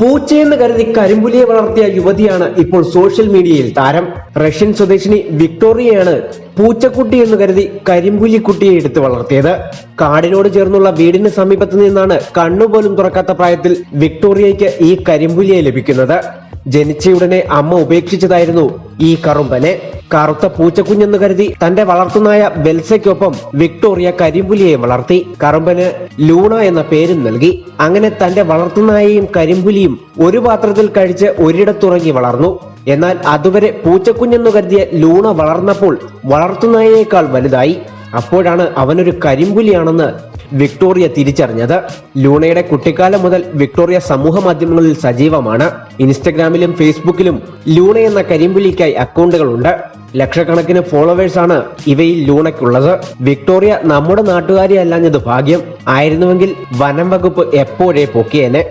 പൂച്ചയെന്ന് കരുതി കരിമ്പുലിയെ വളർത്തിയ യുവതിയാണ് ഇപ്പോൾ സോഷ്യൽ മീഡിയയിൽ താരം. റഷ്യൻ സ്വദേശിനി വിക്ടോറിയയാണ് പൂച്ചക്കുട്ടി എന്ന് കരുതി കരിമ്പുലിക്കുട്ടിയെ എടുത്ത് വളർത്തിയത്. കാടിനോട് ചേർന്നുള്ള വീടിന് സമീപത്ത് നിന്നാണ് കണ്ണുപോലും തുറക്കാത്ത പ്രായത്തിൽ വിക്ടോറിയയ്ക്ക് ഈ കരിമ്പുലിയെ ലഭിക്കുന്നത്. ജനിച്ചയുടനെ അമ്മ ഉപേക്ഷിച്ചതായിരുന്നു ഈ കറുമ്പനെ. കറുത്ത പൂച്ചക്കുഞ്ഞെന്ന് കരുതി തന്റെ വളർത്തുനായ ബെൽസയ്ക്കൊപ്പം വിക്ടോറിയ കരിമ്പുലിയെ വളർത്തി. കറുമ്പന് ലൂണ എന്ന പേരും നൽകി. അങ്ങനെ തന്റെ വളർത്തുനായയും കരിമ്പുലിയും ഒരു പാത്രത്തിൽ കഴിച്ച് ഒരിടത്തുറങ്ങി വളർന്നു. എന്നാൽ അതുവരെ പൂച്ചക്കുഞ്ഞെന്നു കരുതിയ ലൂണ വളർന്നപ്പോൾ വളർത്തുനായയേക്കാൾ വലുതായി. അപ്പോഴാണ് അവനൊരു കരിമ്പുലിയാണെന്ന് വിക്ടോറിയ തിരിച്ചറിഞ്ഞത്. ലൂണയുടെ കുട്ടിക്കാലം മുതൽ വിക്ടോറിയ സമൂഹ മാധ്യമങ്ങളിൽ സജീവമാണ്. ഇൻസ്റ്റഗ്രാമിലും ഫേസ്ബുക്കിലും ലൂണ എന്ന കരിമ്പുലിക്കായി അക്കൗണ്ടുകളുണ്ട്. ലക്ഷക്കണക്കിന് ഫോളോവേഴ്സ് ആണ് ഇവയിൽ ലൂണയ്ക്കുള്ളത്. വിക്ടോറിയ നമ്മുടെ നാട്ടുകാരി അല്ലാഞ്ഞത് ഭാഗ്യം. ആയിരുന്നുവെങ്കിൽ വനം വകുപ്പ് എപ്പോഴേ പൊക്കിയേനെ?